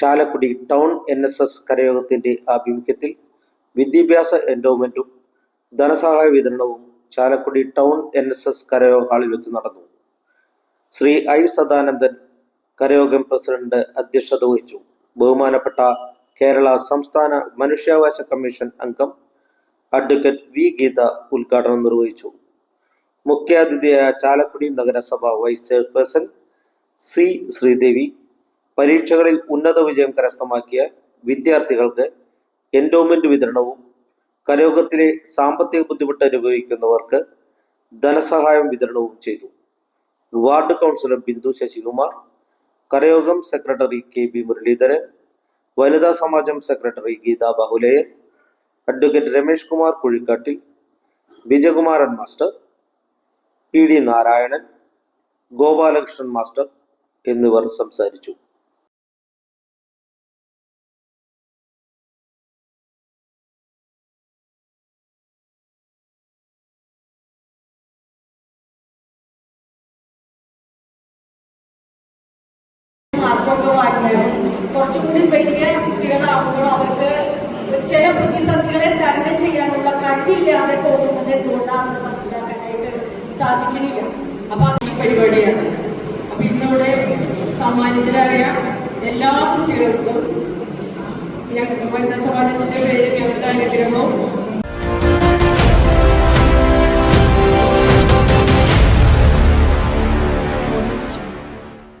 Chalakudy town N S S കരയോഗത്തിന്റെ ആഭിമുഖ്യത്തിൽ വിദ്യാഭ്യാസ എൻഡോമെന്റും ധനസഹായ വിതരണവും Chalakudy town N S S കരയോഗ ഹാളിൽ വെച്ച് നടന്നു. ശ്രീ ഐ സദാനന്ദൻ കരയോഗം പ്രസിഡന്റ് അധ്യക്ഷത വഹിച്ചു. ബഹുമാനപ്പെട്ട കേരള സംസ്ഥാന മനുഷ്യാവകാശ കമ്മീഷൻ അംഗം അഡ്വക്കേറ്റ് വി ഗീത ഉദ്ഘാടനം നിർവഹിച്ചു. മുഖ്യാതിഥിയായ ചാലക്കുടി നഗരസഭ വൈസ് ചെയർപേഴ്സൺ സി ശ്രീദേവി പരീക്ഷകളിൽ ഉന്നത വിജയം കരസ്ഥമാക്കിയ വിദ്യാർത്ഥികൾക്ക് എൻഡോമെന്റ് വിതരണവും കരയോഗത്തിലെ സാമ്പത്തിക ബുദ്ധിമുട്ട് അനുഭവിക്കുന്നവർക്ക് ധനസഹായം വിതരണവും ചെയ്തു. വാർഡ് കൗൺസിലർ ബിന്ദു ശശികുമാർ കരയോഗം സെക്രട്ടറി കെ ബി മുരളീധരൻ വനിതാ സമാജം secretary Geetha Bahuleyan advocate Ramesh Kumar Kuzhikkattil Vijayakumaran master P D Narayanan Gopalakrishnan master എന്നിവർ സംസാരിച്ചു. മാർക്കൊക്കെ കുറച്ചുകൂടി വലിയ കുട്ടികളാകുമ്പോൾ അവർക്ക് ചില പ്രതിസന്ധികളെ തരണം ചെയ്യാനുള്ള കഴിവില്ലാതെ പോകുന്നത് എന്തുകൊണ്ടാണെന്ന് മനസ്സിലാക്കാനായിട്ട് സാധിക്കണില്ല. അപ്പൊ ഈ പരിപാടിയാണ്. അപ്പൊ ഇന്നിവിടെ സമ്മാനിതരായ എല്ലാ കുട്ടികൾക്കും വനിതാ സമാജത്തിന്റെ പേരിൽ ഞങ്ങളുടെ അനുഗ്രഹവും